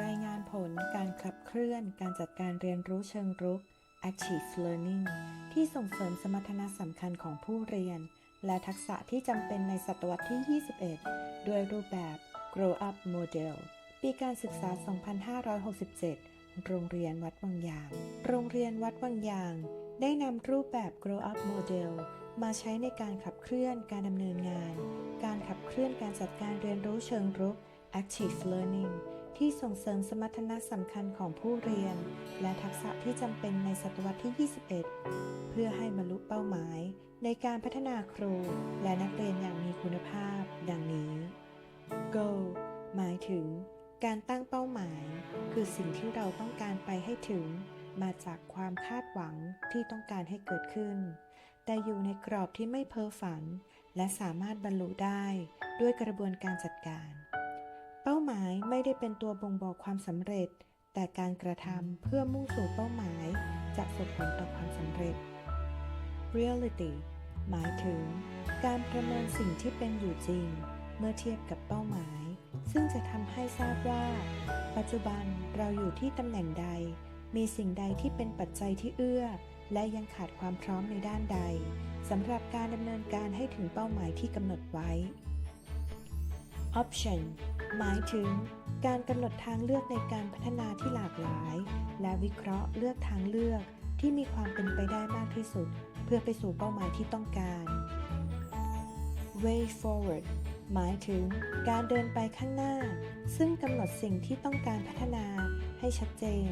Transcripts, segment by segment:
รายงานผลการขับเคลื่อนการจัดการเรียนรู้เชิงรุก Active Learning ที่ส่งเสริมสมรรถนะสำคัญของผู้เรียน และทักษะที่จำเป็นในศตวรรษที่ 21 ด้วยรูปแบบ Grow Up Model ปีการศึกษา 2567 โรงเรียนวัดวังยาง โรงเรียนวัดวังยาง ได้นำรูปแบบ Grow Up Model มาใช้ในการขับเคลื่อนการดำเนินงาน การขับเคลื่อนการจัดการเรียนรู้เชิงรุก Active Learning ที่ส่งเสริมสมรรถนะสำคัญของผู้เรียน และทักษะที่จำเป็นในศตวรรษที่ 21 เพื่อให้บรรลุเป้าหมาย ในการพัฒนาครูและนักเรียนอย่างมีคุณภาพ ดังนี้ Goal หมายถึง การตั้งเป้าหมาย คือสิ่งที่เราต้องการไปให้ถึง มาจากความคาดหวังที่ต้องการให้เกิดขึ้น แต่อยู่ในกรอบที่ไม่เพ้อฝัน และสามารถบรรลุได้ด้วยกระบวนการจัดการายไม่ได้เป็นตัวบ่งบอกความสำเร็จ แต่การกระทำเพื่อมุ่งสู่เป้าหมาย จะส่งผลต่อความสำเร็จ Reality หมายถึง การประเมินสิ่งที่เป็นอยู่จริง เมื่อเทียบกับเป้าหมาย ซึ่งจะทำให้ทราบว่า ปัจจุบันเราอยู่ที่ตำแหน่งใด มีสิ่งใดที่เป็นปัจจัยที่เอื้อ และยังขาดความพร้อมในด้านใดสำหรับการดำเนินการให้ถึงเป้าหมายที่กำหนดไว้ Option หมายถึงการกำหนดทางเลือกในการพัฒนาที่หลากหลาย และวิเคราะห์เลือกทางเลือกที่มีความเป็นไปได้มากที่สุด เพื่อไปสู่เป้าหมายที่ต้องการ Way forward หมายถึงการเดินไปข้างหน้า ซึ่งกำหนดสิ่งที่ต้องการพัฒนาให้ชัดเจน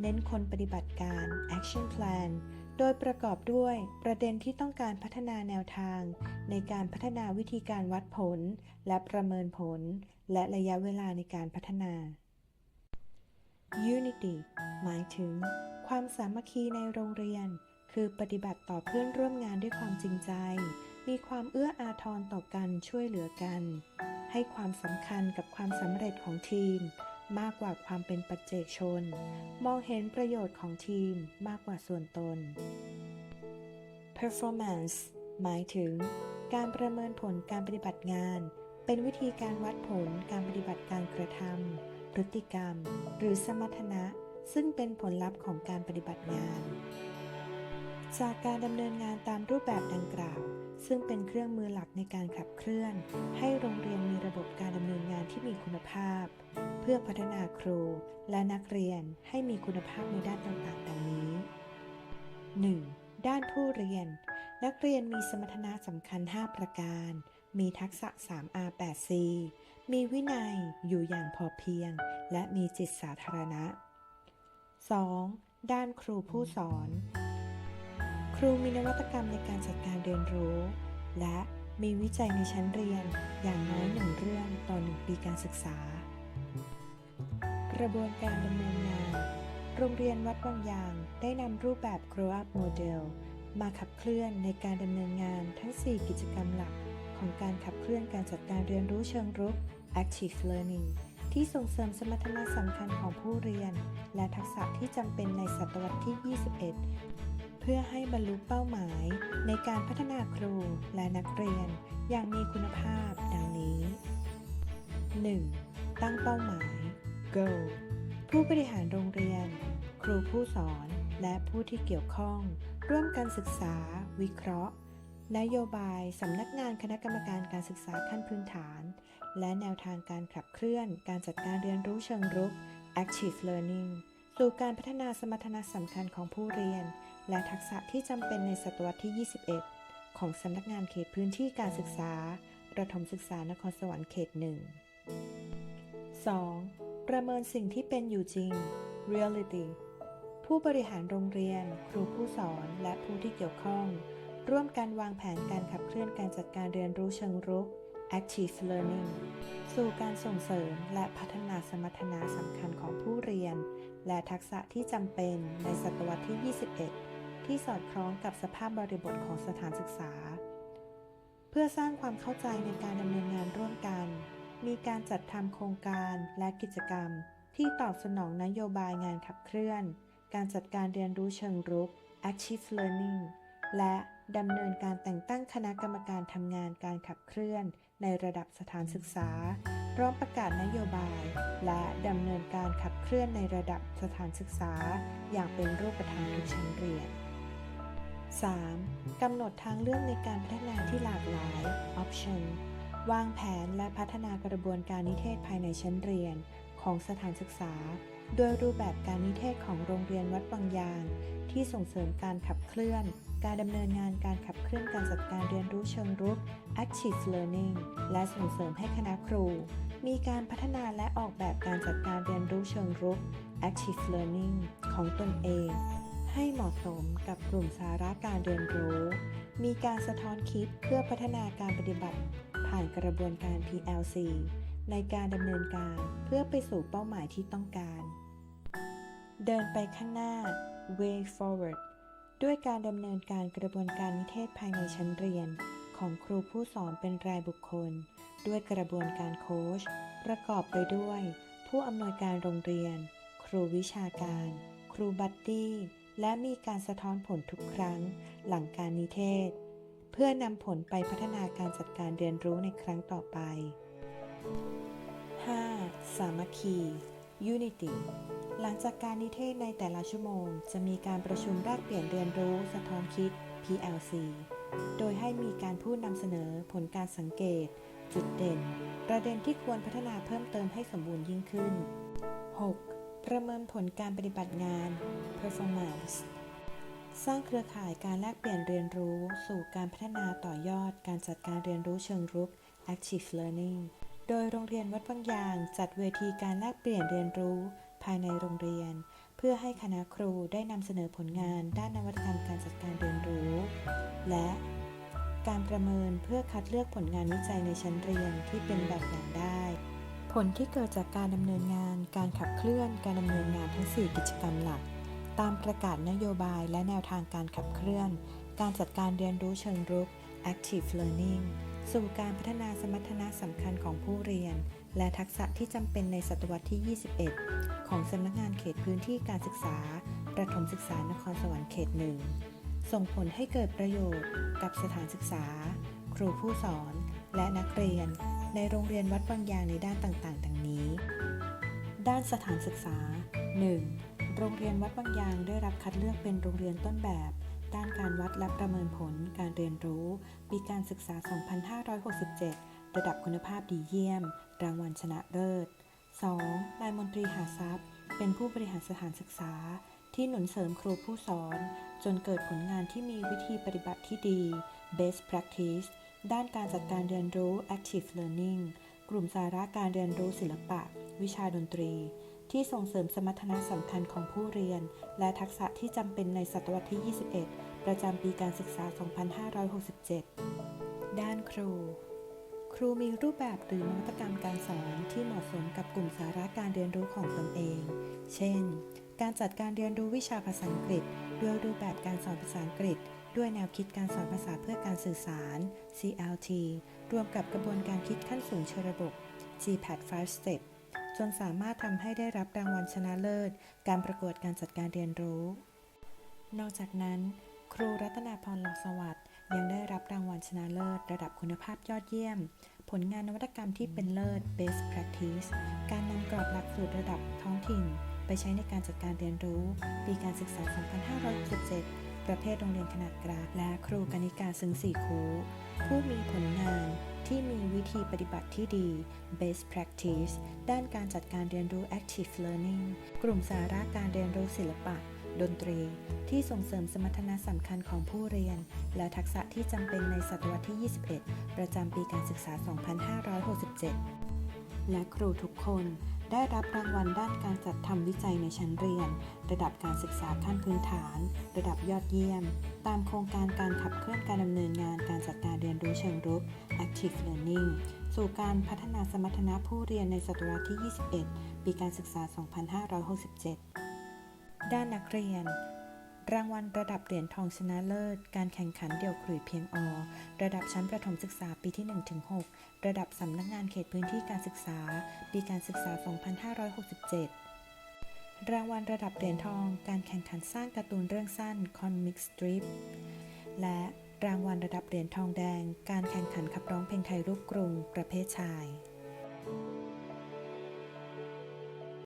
เน้นคนปฏิบัติการ action plan โดยประกอบด้วยประเด็นที่ต้องการพัฒนาแนวทาง ในการพัฒนาวิธีการวัดผล และประเมินผล และระยะเวลาในการพัฒนา Unity หมายถึง ความสามัคคีในโรงเรียน คือปฏิบัติต่อเพื่อนร่วมงานด้วยความจริงใจ มีความเอื้ออาทรต่อกันช่วยเหลือกัน ให้ความสำคัญกับความสำเร็จของทีม มากกว่าความเป็นปัจเจกชน มองเห็นประโยชน์ของทีมมากกว่าส่วนตน performance หมายถึง การประเมินผลการปฏิบัติงาน เป็นวิธีการวัดผลการปฏิบัติการกระทำพฤติกรรม หรือสมรรถนะ ซึ่งเป็นผลลัพธ์ของการปฏิบัติงาน จากการดำเนินงานตามรูปแบบดังกล่าว ซึ่งเป็นเครื่องมือหลักในการขับเคลื่อน ให้โรงเรียนมีระบบการดำเนินงานที่มีคุณภาพ เพื่อพัฒนาครูและนักเรียนให้มีคุณภาพในด้านต่างๆ ดังนี้ 1. ด้านผู้เรียน นักเรียนมีสมรรถนะสำคัญ 5 ประการ มีทักษะ 3R 8C มีวินัยอยู่อย่างพอเพียง และมีจิตสาธารณะ 2. ด้านครูผู้สอน ครูมีนวัตกรรมในการจัดการเรียนรู้ และมีวิจัยในชั้นเรียนอย่างน้อยหนึ่งเรื่องต่อหนึ่งปีการศึกษา กระบวนการดำเนินงาน โรงเรียนวัดวังยางได้นำรูปแบบ Grow Up Model มาขับเคลื่อนในการดำเนินงานทั้ง 4 กิจกรรมหลัก ของการขับเคลื่อนการจัดการเรียนรู้เชิงรุก Active Learning ที่ส่งเสริมสมรรถนะสำคัญของผู้เรียน และทักษะที่จำเป็นในศตวรรษที่ 21 พื่อให้บรรลุเป้าหมาย ในการพัฒนาครูและนักเรียนอย่างมีคุณภาพดังนี้ 1. ตั้งเป้าหมาย Goal ผู้บริหารโรงเรียน ครูผู้สอน และผู้ที่เกี่ยวข้อง ร่วมกันศึกษา วิเคราะห์ นโยบายสำนักงานคณะกรรมการการศึกษาขั้นพื้นฐาน และแนวทางการขับเคลื่อนการจัดการเรียนรู้เชิงรุก Active Learning สู่การพัฒนาสมรรถนะสำคัญของผู้เรียน และทักษะที่จำเป็นในศตวรรษที่ 21 ของสำนักงานเขตพื้นที่การศึกษา ระถมศึกษานครสวรรค์เขตหนึ่ง 2. ประเมินสิ่งที่เป็นอยู่จริง reality ผู้บริหารโรงเรียน ครูผู้สอนและผู้ที่เกี่ยวข้อง ร่วมกันวางแผนการขับเคลื่อนการจัดการเรียนรู้เชิงรุก active learning สู่การส่งเสริมและพัฒนาสมรรถนะสำคัญของผู้เรียน และทักษะที่จำเป็นในศตวรรษที่ 21 ที่สอดคล้องกับสภาพบริบทของสถานศึกษา เพื่อสร้างความเข้าใจในการดำเนินงานร่วมกัน มีการจัดทำโครงการและกิจกรรม ที่ตอบสนองนโยบายงานขับเคลื่อน การจัดการเรียนรู้เชิงรุก Active Learning และ ดำเนินการแต่งตั้งคณะกรรมการทำงานการขับเคลื่อน ในระดับสถานศึกษา พร้อมประกาศนโยบาย และดำเนินการขับเคลื่อนในระดับสถานศึกษา อย่างเป็นรูปธรรมทุกชั้นเรียน 3. กำหนดทางเลือกในการพัฒนาที่หลากหลาย option วางแผนและพัฒนากระบวนการนิเทศภายในชั้นเรียน ของสถานศึกษา โดยรูปแบบการนิเทศของโรงเรียนวัดบางยาง ที่ส่งเสริมการขับเคลื่อน การดำเนินงานการขับเคลื่อนการจัดการเรียนรู้เชิงรุก active learning และส่งเสริมให้คณะครู มีการพัฒนาและออกแบบการจัดการเรียนรู้เชิงรุก active learning ของตนเอง ให้เหมาะสมกับกลุ่มสาระการเรียนรู้ มีการสะท้อนคิดเพื่อพัฒนาการปฏิบัติ ผ่านกระบวนการ PLC ในการดำเนินการเพื่อไปสู่เป้าหมายที่ต้องการ เดินไปข้างหน้า way forward ด้วยการดำเนินการกระบวนการนิเทศภายในชั้นเรียน ของครูผู้สอนเป็นรายบุคคล ด้วยกระบวนการโค้ชประกอบไปด้วย ผู้อำนวยการโรงเรียน ครูวิชาการ ครูบัดดี้และมีการสะท้อนผลทุกครั้ง หลังการนิเทศ เพื่อนำผลไปพัฒนาการจัดการเรียนรู้ในครั้งต่อไป 5. สามัคคี Unity หลังจากการนิเทศในแต่ละชั่วโมง จะมีการประชุมแลกเปลี่ยนเรียนรู้สะท้อนคิด PLC โดยให้มีการพูดนำเสนอผลการสังเกต จุดเด่น ประเด็นที่ควรพัฒนาเพิ่มเติมให้สมบูรณ์ยิ่งขึ้น 6. ประเมินผลการปฏิบัติงาน Performance สร้างเครือข่ายการแลกเปลี่ยนเรียนรู้ สู่การพัฒนาต่อยอด การจัดการเรียนรู้เชิงรุก Active Learning โดยโรงเรียนวัดบางยาง จัดเวทีการแลกเปลี่ยนเรียนรู้ายในโรงเรียน เพื่อให้คณะครูได้นำเสนอผลงานด้านนวัตกรรมการจัดการเรียนรู้ และการประเมินเพื่อคัดเลือกผลงานวิจัยในชั้นเรียนที่เป็นแบบอย่างได้ ผลที่เกิดจากการดำเนินงาน การขับเคลื่อน การดำเนินงานทั้ง 4 กิจกรรมหลัก ตามประกาศนโยบายและแนวทางการขับเคลื่อน การจัดการเรียนรู้เชิงรุก active learning สู่การพัฒนาสมรรถนะสำคัญของผู้เรียน และทักษะที่จำเป็นในศตวรรษที่ 21 ของสำนักงานเขตพื้นที่การศึกษา ประถมศึกษานครสวรรค์เขตหนึ่งส่งผลให้เกิดประโยชน์กับสถานศึกษา ครูผู้สอน และนักเรียน ในโรงเรียนวัดบางยางในด้านต่างๆ ดังนี้ ด้านสถานศึกษา 1. โรงเรียนวัดบางยางได้รับคัดเลือกเป็นโรงเรียนต้นแบบ ด้านการวัดและประเมินผลการเรียนรู้ ปีการศึกษา 2567 ระดับคุณภาพดีเยี่ยม รางวัลชนะเลิศ 2. นายมนตรีหาทรัพย์ เป็นผู้บริหารสถานศึกษา ที่หนุนเสริมครูผู้สอน จนเกิดผลงานที่มีวิธีปฏิบัติที่ดี best practice ด้านการจัดการเรียนรู้ active learning กลุ่มสาระการเรียนรู้ศิลปะ วิชาดนตรี ที่ส่งเสริมสมรรถนะสำคัญของผู้เรียน และทักษะที่จำเป็นในศตวรรษที่ 21 ประจำปีการศึกษา 2567 ด้านครู ครูมีรูปแบบหรือนวัตกรรมการสอนที่เหมาะสมกับกลุ่มสาระการเรียนรู้ของตนเอง เช่น การจัดการเรียนรู้วิชาภาษาอังกฤษ ด้วยรูปแบบการสอนภาษาอังกฤษ ด้วยแนวคิดการสอนภาษาเพื่อการสื่อสาร CLT รวมกับกระบวนการคิดขั้นสูงเชิงระบบ GPAT 5 Step จนสามารถทำให้ได้รับรางวัลชนะเลิศ การประกวดการจัดการเรียนรู้ นอกจากนั้น ครูรัตนาพรหลักสวัสดิ์ยังได้รับรางวัลชนะเลิศ ระดับคุณภาพยอดเยี่ยม ผลงานนวัตกรรมที่เป็นเลิศ Best Practice การนำกรอบหลักสูตรระดับท้องถิ่น ไปใช้ในการจัดการเรียนรู้ ปีการศึกษา 2567ประเภทโรงเรียนขนาดกลางและครูกนิการซึ่งสี่ครูผู้มีผลงาน ที่มีวิธีปฏิบัติที่ดี Best Practice ด้านการจัดการเรียนรู้ Active Learning กลุ่มสาระการเรียนรู้ศิลปะ ดนตรี ที่ส่งเสริมสมรรถนะสำคัญของผู้เรียน และทักษะที่จำเป็นในศตวรรษที่ 21 ประจำปีการศึกษา 2567 และครูทุกคนได้รับรางวัลด้านการจัดทำวิจัยในชั้นเรียน ระดับการศึกษาขั้นพื้นฐาน ระดับยอดเยี่ยม ตามโครงการการขับเคลื่อนการดำเนินงานการจัดการ เชิงรุก Active Learning สู่การพัฒนาสมรรถนะผู้เรียนในศตวรรษที่ 21 ปีการศึกษา 2567 ด้านนักเรียน รางวัลระดับเหรียญทองชนะเลิศ การแข่งขันเดี่ยวขลุ่ยเพียงอ ระดับชั้นประถมศึกษาปีที่ 1-6 ระดับสำนักงานเขตพื้นที่การศึกษา ปีการศึกษา 2567รางวัลระดับเหรียญทองการแข่งขันสร้างการ์ตูนเรื่องสั้น Comic Strip และ รางวัลระดับเหรียญทองแดง การแข่งขันขับร้องเพลงไทยรูปกรุง ประเภทชาย